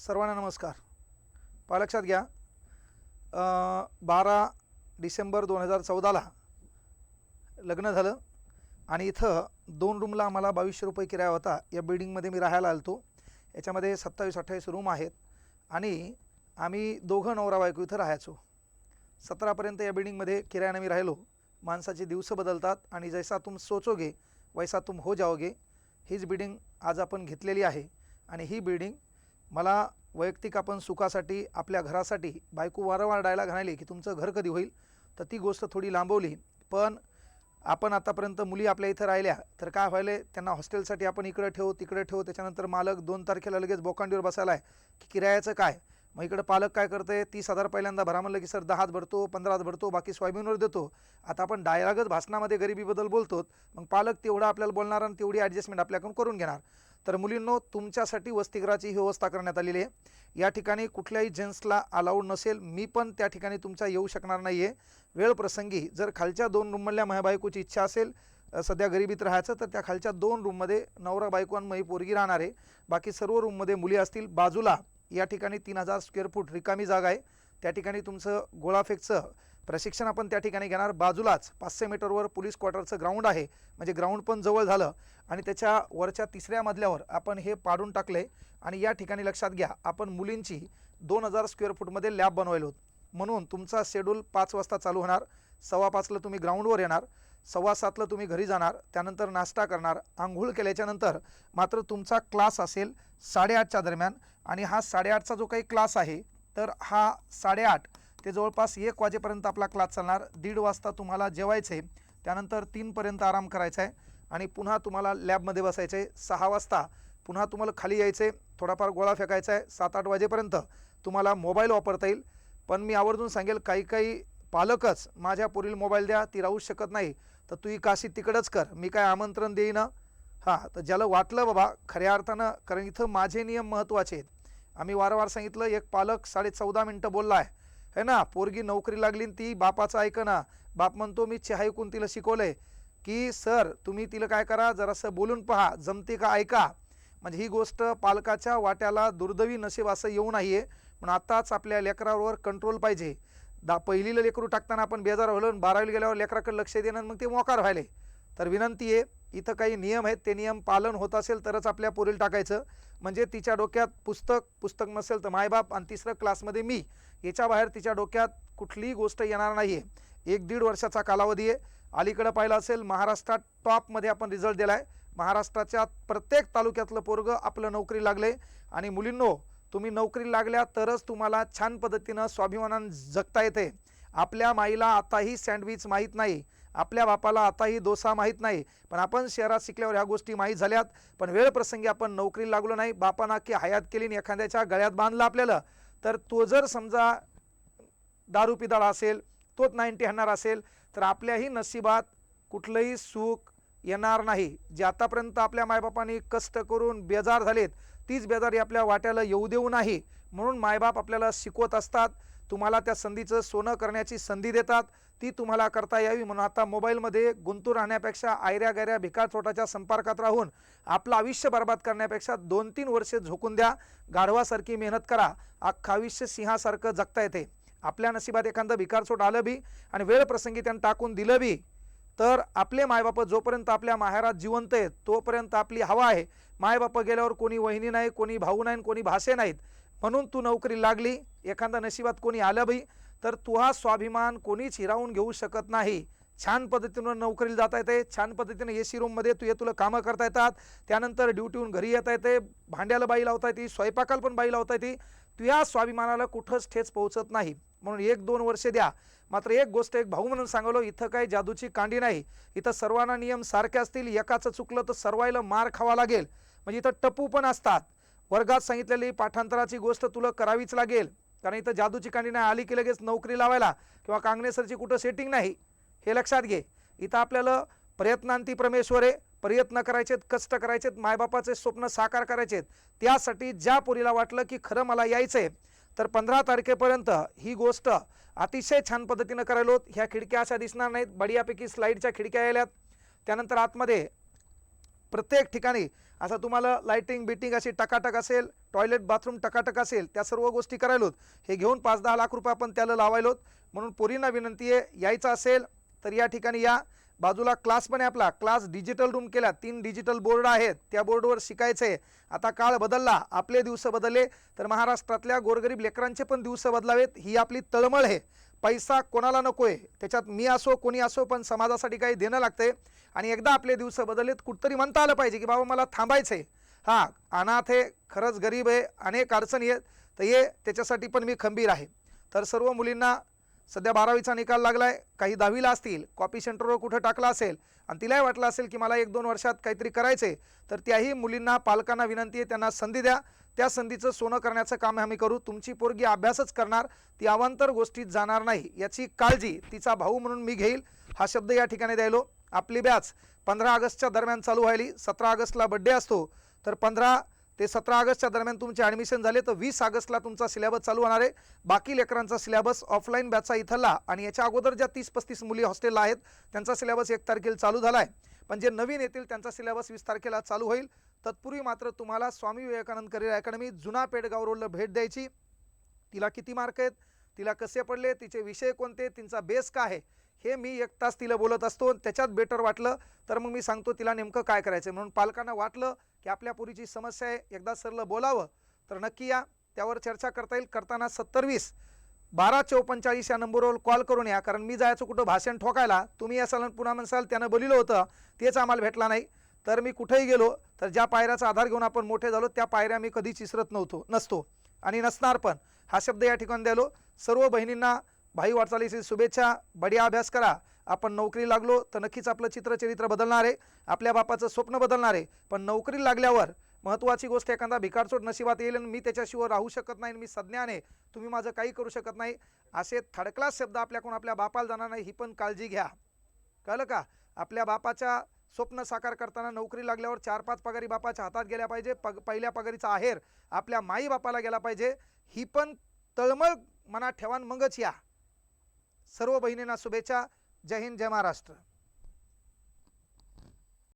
सर्वांना नमस्कार. पहा लक्षात घ्या बारा डिसेंबर दोन हजार चौदाला लग्न झालं आणि इथं दोन रूमला आम्हाला बावीसशे रुपये किराया होता. या बिल्डिंगमध्ये मी राहायला आलतो. याच्यामध्ये सत्तावीस अठ्ठावीस रूम आहेत आणि आम्ही दोघं नवरा बायको इथं राहायचो. सतरापर्यंत या बिल्डिंगमध्ये किरायानं मी राहिलो. माणसाचे दिवस बदलतात आणि जैसा तुम सोचोगे वैसा तुम हो जाओगे हीच बिल्डिंग आज आपण घेतलेली आहे आणि ही बिल्डिंग मला वैयक्तिक आपण सुखासाठी आपल्या घरासाठी बायको वारंवार डायला घालायली की तुमचं घर कधी होईल तर ती गोष्ट थोडी लांबवली. पण आपण आतापर्यंत मुली आपल्या इथं राहिल्या तर काय व्हायले त्यांना हॉस्टेलसाठी आपण इकडं ठेवू तिकडे ठेवू त्याच्यानंतर मालक दोन तारखेला लगेच बोकांडीवर बसायला आहे की किरायाचं काय? मग इकडं पालक काय करते तीस हजार पहिल्यांदा भरा म्हणलं की सर दहाच भरतो पंधराच भरतो बाकी सोयाबीनवर देतो. आता आपण डायलॉगच भाषणामध्ये गरिबीबद्दल बोलतो मग पालक तेवढा आपल्याला बोलणार आणि तेवढी ॲडजस्टमेंट आपल्याकडून करून घेणार. तर मुलींनो तुमच्यासाठी वसतिगृहाची ही व्यवस्था करण्यात आलेली आहे. या ठिकाणी कुठल्याही जेंट्सला अलाउड नसेल मी पण त्या ठिकाणी तुमच्या येऊ शकणार नाही आहे वेळ प्रसंगी जर खालच्या दोन रूममधल्या महाबायकोची बायकोची इच्छा असेल सध्या गरिबीत राहायचं तर त्या खालच्या दोन रूममध्ये नवरा बायको आणि मही पोरगी राहणार आहे. बाकी सर्व रूममध्ये मुली असतील. बाजूला या ठिकाणी तीन हजार स्क्वेअर फूट रिकामी जागा आहे. त्या ठिकाणी तुमचं गोळाफेकचं प्रशिक्षण आपण त्या ठिकाणी घेणार. बाजूलाच पाचशे मीटरवर पोलीस क्वार्टरचं ग्राउंड आहे. म्हणजे ग्राउंड पण जवळ झालं आणि त्याच्या वरच्या तिसऱ्या मजल्यावर आपण हे पाडून टाकले. आणि या ठिकाणी लक्षात घ्या आपण मुलींची दोन हजार स्क्वेअर फूटमध्ये लॅब बनवायलो आहोत. म्हणून तुमचा शेड्यूल पाच वाजता चालू होणार. सव्वा पाचला तुम्ही ग्राउंडवर येणार. सव्वा सातला तुम्ही घरी जाणार. त्यानंतर नाश्ता करणार. आंघोळ केल्याच्यानंतर मात्र तुमचा क्लास असेल साडेआठच्या दरम्यान. आणि हा साडेआठचा जो काही क्लास आहे तर हा साडेआठ ते जवळपास एक वाजेपर्यंत आपला क्लास चालणार. दीड वाजता तुम्हाला जेवायचं आहे त्यानंतर तीनपर्यंत आराम करायचा आहे आणि पुन्हा तुम्हाला लॅबमध्ये बसायचं आहे सहा वाजता पुन्हा तुम्हाला खाली यायचं आहे थोडाफार गोळा फेकायचा आहे सात आठ वाजेपर्यंत तुम्हाला मोबाईल वापरता येईल. पण मी आवर्जून सांगेल काही काही पालकच माझ्या पुढील मोबाईल द्या. ती राहूच शकत नाही. तर तू ही काशी तिकडंच कर. मी काय आमंत्रण देईन. हां तर ज्याला वाटलं बाबा खऱ्या अर्थानं कारण इथं माझे नियम महत्त्वाचे आहेत. आम्ही वारंवार सांगितलं एक पालक साडे चौदा मिनटं बोलला आहे है ना पोरगी नोकरी लागली ती बापाचं ऐकना बाप म्हणतो मी चहा ऐकून तिला शिकवलंय की सर तुम्ही तिला काय करा जरासं बोलून पहा जमते का ऐका. म्हणजे ही गोष्ट पालकाच्या वाट्याला दुर्दैवी नशीब असं येऊ नाही आहे पण आत्ताच आपल्या लेकरावर कंट्रोल पाहिजे. दा पहिलीला लेकरू टाकताना आपण बेजार व्हायलो बारावीला गेल्यावर लेकराकडे लक्ष देणं मग ते मोकार व्हायले. तर विनंती आहे इथं काही नियम आहेत ते नियम पालन होत असेल तरच आपल्या पोरील टाकायचं. म्हणजे तिच्या डोक्यात पुस्तक पुस्तक नसेल तर मायबाप आणि तिसरं क्लासमध्ये मी. याच्या बाहेर तिच्या डोक्यात कुठलीही गोष्ट येणार नाही आहे एक दीड वर्षाचा कालावधी आहे. अलीकडं पाहिलं असेल महाराष्ट्रात टॉपमध्ये आपण रिझल्ट दिला आहे महाराष्ट्राच्या प्रत्येक तालुक्यातलं पोरगं आपलं नोकरी लागले आणि मुलींनो तुम्ही नोकरी लागल्या तरच तुम्हाला छान पद्धतीनं स्वाभिमानानं जगता येते आपल्या माईला आताही सँडविच माहीत नाही. आपल्या बापाला आताही दोसा माहीत नाही. पण आपण शहरात शिकल्यावर ह्या गोष्टी माहीत झाल्यात. पण वेळप्रसंगी आपण नोकरी लागलो नाही. बापाना की हयात केली आणि एखाद्याच्या गळ्यात बांधला आपल्याला. तर तो जर समजा दारू पिदाळा असेल तोच नाईन्टी हाणणार असेल तर आपल्याही नशिबात कुठलंही सुख येणार नाही. जे आतापर्यंत आपल्या मायबापांनी कष्ट करून बेजार झालेत तीच बेजारी आपल्या वाट्याला येऊ देऊ नाही. म्हणून मायबाप आपल्याला शिकवत असतात. तुम्हाला त्या संधीचं सोनं करण्याची संधी देतात ती तुम्हाला करता यावी म्हणून आता मोबाईलमध्ये गुंतून राहण्यापेक्षा आयऱ्या गैऱ्या भिकारचोटाच्या संपर्कात राहून आपलं आयुष्य बर्बाद करण्यापेक्षा दोन तीन वर्षे झोकून द्या गाढवासारखी मेहनत करा अख्खं आयुष्य सिंहासारखं जगता येते. आपल्या नशिबात एखादं भिकारचोट आलं बी आणि वेळ प्रसंगी त्यांना टाकून दिलं बी तर आपले मायबाप जोपर्यंत आपल्या माहेरात जिवंत आहेत तोपर्यंत आपली हवा आहे. मायबाप गेल्यावर कोणी वहिनी नाही कोणी भाऊ नाही कोणी भाषे नाहीत. म्हणून तू नोकरी लागली एखादा नशिबात कोणी आलं बाई तर तू हा स्वाभिमान कोणीच हिरावून घेऊ शकत नाही. छान पद्धतीनं नोकरीला जाता येते छान पद्धतीनं ए सी रूममध्ये तू ये तुला कामं करता येतात त्यानंतर ड्युटीहून घरी येता येते भांड्याला बाई लावता येते स्वयंपाकाला पण बाई लावता येते तुझ्या स्वाभिमानाला कुठंच ठेच पोहोचत नाही. म्हणून एक दोन वर्ष द्या. मात्र एक गोष्ट एक भाऊ म्हणून सांगलो इथं काही जादूची कांडी नाही. इथं सर्वांना नियम सारखे असतील एकाचं चुकलं तर सर्वायला मार खावा लागेल. म्हणजे इथं टप्पू पण असतात. वर्गात सांगितलेली पाठांतराची गोष्ट तुला करावीच लागेल. कारण इथं जादूची कांडी नाही आली की लगेच नोकरी लावायला किंवा कांगणेसरची कुठं सेटिंग नाही. हे लक्षात घे. इथं आपल्याला प्रयत्नांती परमेश्वर आहे प्रयत्न करायचेत कष्ट करायचेत मायबापाचे स्वप्न साकार करायचेत. त्यासाठी ज्या पुरीला वाटलं की खरं मला यायचं आहे तर पंधरा तारखेपर्यंत ही गोष्ट अतिशय छान पद्धतीनं करायलो ह्या खिडक्या अशा दिसणार नाहीत. बढियापैकी स्लाईडच्या खिडक्या यायल्यात. त्यानंतर आतमध्ये प्रत्येक ठिकाणी असं तुम्हाला लाईटिंग बिटिंग अशी टकाटक असेल टॉयलेट बाथरूम टकाटक असेल त्या सर्व गोष्टी करायलोत हे घेऊन पाच दहा लाख रुपये आपण त्याला लावायलोत म्हणून पोरींना विनंती आहे यायचं असेल तर या ठिकाणी या. बाजूला क्लास पण आहे आपला. क्लास डिजिटल रूम केला. तीन डिजिटल बोर्ड आहेत. त्या बोर्डवर शिकायचं आहे. आता काळ बदलला. आपले दिवस बदलले. तर महाराष्ट्रातल्या गोरगरीब लेकरांचे पण दिवस बदलावेत. ही आपली तळमळ आहे. पैसा कोणाला नको आहे त्याच्यात मी असो कोणी असो पण समाजासाठी काही देणं लागतंय. आणि एकदा आपले दिवस बदललेत कुठतरी म्हणता आलं पाहिजे की बाबा मला थांबायचं आहे हां अनाथ आहे खरंच गरीब आहे अनेक अडचणी आहेत तर हे त्याच्यासाठी पण मी खंबीर आहे. तर सर्व मुलींना सध्या बारावीचा निकाल लागलाय. काही दहावीला असतील कॉपी सेंटरवर कुठं टाकला असेल आणि तिलाही वाटलं असेल की मला एक दोन वर्षात काहीतरी करायचे तर त्याही मुलींना पालकांना विनंती आहे त्यांना संधी द्या. त्या संधीचं सोनं करण्याचं काम आम्ही करू. तुमची पोरगी अभ्यासच करणार ती अवांतर गोष्टीत जाणार नाही याची काळजी तिचा भाऊ म्हणून मी घेईल. हा शब्द या ठिकाणी द्यायलो. आपली बॅच पंधरा ऑगस्टच्या दरम्यान चालू व्हायली. सतरा ऑगस्टला बड्डे असतो. तर पंधरा ते सतरा ऑगस्टच्या दरम्यान तुमचे ॲडमिशन झाले तर वीस ऑगस्टला तुमचा सिलेबस चालू होणार आहे. बाकी लेकरांचा सिलेबस ऑफलाईन बॅचचा इथला आणि याच्या अगोदर ज्या तीस पस्तीस मुली हॉस्टेलला आहेत त्यांचा सिलेबस एक तारखेला चालू झाला आहे पण जे नवीन येतील त्यांचा सिलेबस वीस तारखेला चालू होईल. तत्पूर्वी मात्र तुम्हाला स्वामी विवेकानंद करिअर अकॅडमी जुना पेडगाव रोडला भेट द्यायची. तिला किती मार्क आहेत? तिला कसे पडले? तिचे विषय कोणते? तिचा बेस काय आहे? हे मी एक तास तिला बोलत असतो त्याच्यात बेटर वाटलं तर मग मी सांगतो तिला नेमकं काय करायचं म्हणून पालकांना वाटलं की आपल्या पुरीची समस्या आहे एकदा सरलं बोलावं तर नक्की या. त्यावर चर्चा करता येईल. करताना सत्तर वीस बारा चौपंचाळीस या नंबरवर कॉल करून या. कारण मी जायचं कुठं भाषण ठोकायला तुम्ही असाल पुन्हा म्हणसाल त्यानं बोलिलं होतं तेच आम्हाला भेटला नाही. तर मी कुठेही गेलो तर ज्या पायऱ्याचा आधार घेऊन आपण मोठे झालो त्या पायऱ्या मी कधीच विसरत नव्हतो नसतो आणि नसणार पण. हा शब्द या ठिकाणी द्यालो सर्व बहिणींना भाई वाटचालीची शुभेच्छा. बढिया अभ्यास करा. आपण नोकरी लागलो तर नक्कीच आपलं चित्रचरित्र बदलणार आहे. आपल्या बापाचं स्वप्न बदलणार आहे. पण नोकरी लागल्यावर महत्त्वाची गोष्ट एखादा भिकारचोट नशिबात येईल आणि मी त्याच्याशिवाय राहू शकत नाही आणि मी सज्ञाने तुम्ही माझं काही करू शकत नाही. असे थर्ड शब्द आपल्याकडून आपल्या बापाला जाणार नाही ही पण काळजी घ्या. कळलं का? आपल्या बापाच्या स्वप्न साकार करताना नोकरी लागल्यावर चार पाच पगारी बापाच्या हातात गेल्या पाहिजे. पग पहिल्या पगारीचा आहेर आपल्या माई बापाला गेला पाहिजे. ही पण तळमळ मनात ठेवा आणि मगच या. सर्व बहिणींना शुभेच्छा. जय हिंद जय महाराष्ट्र.